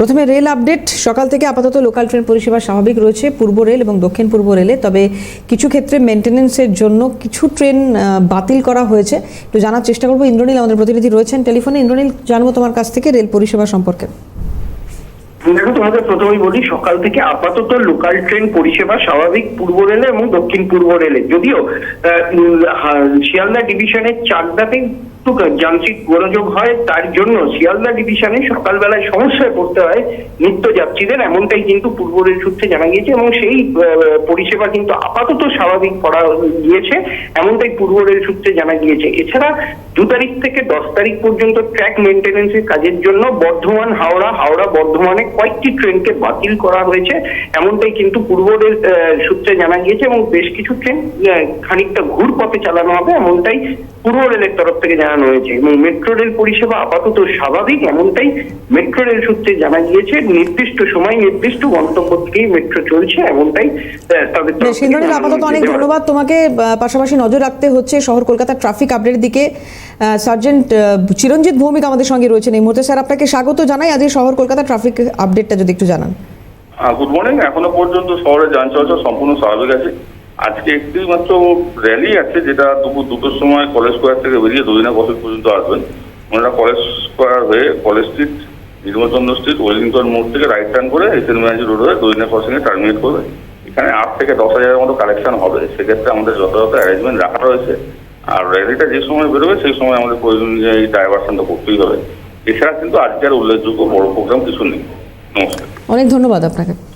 প্রথমে rail update. সকাল থেকে আপাতত লোকাল ট্রেন পরিষেবা স্বাভাবিক রয়েছে পূর্ব রেল এবং দক্ষিণ পূর্ব রেলে। তবে কিছু ক্ষেত্রে মেনটেন্যান্সের জন্য কিছু ট্রেন বাতিল করা হয়েছে। একটু জানার চেষ্টা করব। ইন্দ্রনীল আমাদের প্রতিনিধি রয়েছেন। টেলিফোনে ইন্দ্রনীল, জানব তোমার কাছ থেকে রেল পরিষেবা সম্পর্কে। দেখো তোমাদের প্রথমেই বলি, সকাল থেকে আপাতত লোকাল ট্রেন পরিষেবা স্বাভাবিক পূর্ব রেলে এবং দক্ষিণ পূর্ব রেলে। যদিও শিয়ালদা ডিভিশনের চাকদাতে একটু যান্ত্রিক গোলযোগ হয়, তার জন্য শিয়ালদা ডিভিশনে সকালবেলায় সমস্যায় পড়তে হয় নিত্য যাত্রীদের এমনটাই কিন্তু পূর্ব রেল সূত্রে জানা গিয়েছে এবং সেই পরিষেবা কিন্তু আপাতত স্বাভাবিক করা গিয়েছে, এমনটাই পূর্ব রেল সূত্রে জানা গিয়েছে। এছাড়া দু তারিখ থেকে দশ তারিখ পর্যন্ত ট্র্যাক মেনটেন্যান্সের কাজের জন্য বর্ধমান হাওড়া হাওড়া বর্ধমানে কয়েকটি ট্রেনকে বাতিল করা হয়েছে। এমনটাই কিন্তু পূর্ব রেল সূত্রে জানা গিয়েছে এবং বেশ কিছু ট্রেন খানিকটা ঘুর পথে চালানো হবে এমনটাই পূর্ব রেলের তরফ থেকে জানানো হয়েছে। এবং মেট্রো রেল পরিষেবা আপাতত স্বাভাবিক এমনটাই মেট্রো রেল সূত্রে জানা গিয়েছে। নির্দিষ্ট সময় নির্দিষ্ট গন্তব্য থেকেই মেট্রো চলছে এমনটাই তাদের আপাতত অনেক ধন্যবাদ। তোমাকে পাশাপাশি নজর রাখতে হচ্ছে শহর কলকাতার ট্রাফিক আপডেটের দিকে। সার্জেন্ট চিরঞ্জিত ভৌমিক আমাদের সঙ্গে রয়েছেন এই মুহূর্তে। স্যার, আপনাকে স্বাগত জানাই। আজকে শহর কলকাতা ট্রাফিক আপডেটটা যদি একটু জানান। গুড মর্নিং এখনও পর্যন্ত শহরে যান চলাচল সম্পূর্ণ স্বাভাবিক আছে। আজকে একটি মাত্র র্যালি আছে, যেটা দুপুর দুটোর সময় কলেজ স্কোয়ার থেকে বেরিয়ে দদিনা কলেজ পর্যন্ত আসবেন। ওনারা কলেজ স্কোয়ার হয়ে college street Nirmalchandra street Wellington মোড় থেকে রাইট টার্ন করে এসএন ম্যানেজ রোড হয়ে দদিনা ক্রসিংয়ে টার্মিনেট করবে। এখানে আট থেকে দশ হাজারের মতো কালেকশন হবে। সেক্ষেত্রে আমাদের যথাযথ অ্যারেঞ্জমেন্ট রাখা রয়েছে। আর র্যালিটা যে সময় বেরোবে সেই সময় আমাদের প্রয়োজন অনুযায়ী ডাইভারশনটা করতেই হবে। এছাড়া কিন্তু আজকের উল্লেখযোগ্য বড় প্রোগ্রাম কিছু নেই। নমস্কার। অনেক ধন্যবাদ আপনাকে।